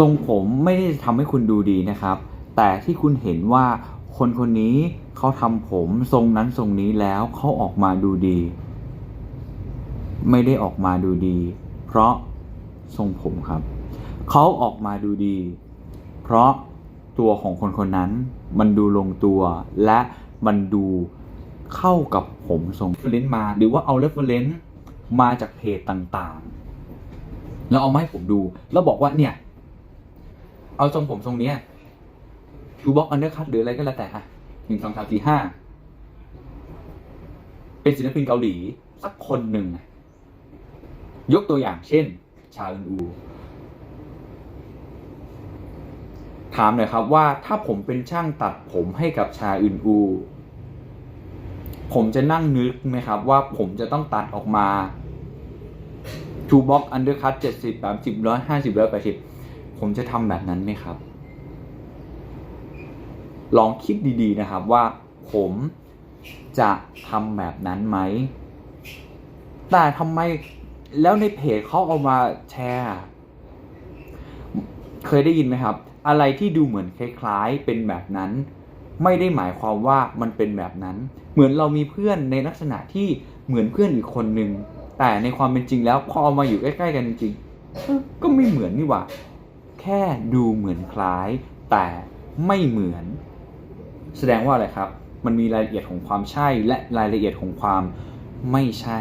ทรงผมไม่ได้ทำให้คุณดูดีนะครับ แต่ที่คุณเห็นว่าคนคนนี้เขาทำผมทรงนั้นทรงนี้แล้วเขาออกมาดูดี ไม่ได้ออกมาดูดี เพราะทรงผมครับเขาออกมาดูดี เพราะตัวของคนคนนั้น มันดูลงตัวและมันดูเข้ากับผมทรง reference มา หรือว่าเอา reference มาจากเพจต่างๆ แล้วเอามาให้ผมดู แล้วบอกว่าเนี่ย เอาทรงผมทรงเนี้ยทูบ็อกอันเดอร์คัตหรืออะไรก็แล้วแต่อะหนึ่งสองสามสี่ห้าเป็นศิลปินเกาหลี สักคนหนึ่ง ยกตัวอย่างเช่น ชาอึนอู ถามหน่อยครับว่าถ้าผมเป็นช่างตัดผมให้กับชาอึนอู ผมจะนั่งนึกไหมครับ ว่าผมจะต้องตัดออกมาทูบ็อกอันเดอร์คัตเจ็ดสิบสามสิบร้อยห้าสิบร้อยแปดสิบ ผมจะทำแบบนั้นไหมครับ ลองคิดดีๆนะครับว่าผมจะทำแบบนั้นไหม แต่ทำไมแล้วในเพจเขาเอามาแชร์ เคยได้ยินไหมครับ อะไรที่ดูเหมือนคล้ายๆเป็นแบบนั้น ไม่ได้หมายความว่ามันเป็นแบบนั้น เหมือนเรามีเพื่อนในลักษณะที่เหมือนเพื่อนอีกคนนึง แต่ในความเป็นจริงแล้วพอเอามาอยู่ใกล้ๆกันจริงๆก็ไม่เหมือนนี่หว่า แค่ดูเหมือนคล้าย แต่ไม่เหมือน แสดงว่าอะไรครับ มันมีรายละเอียดของความใช่และรายละเอียดของความไม่ใช่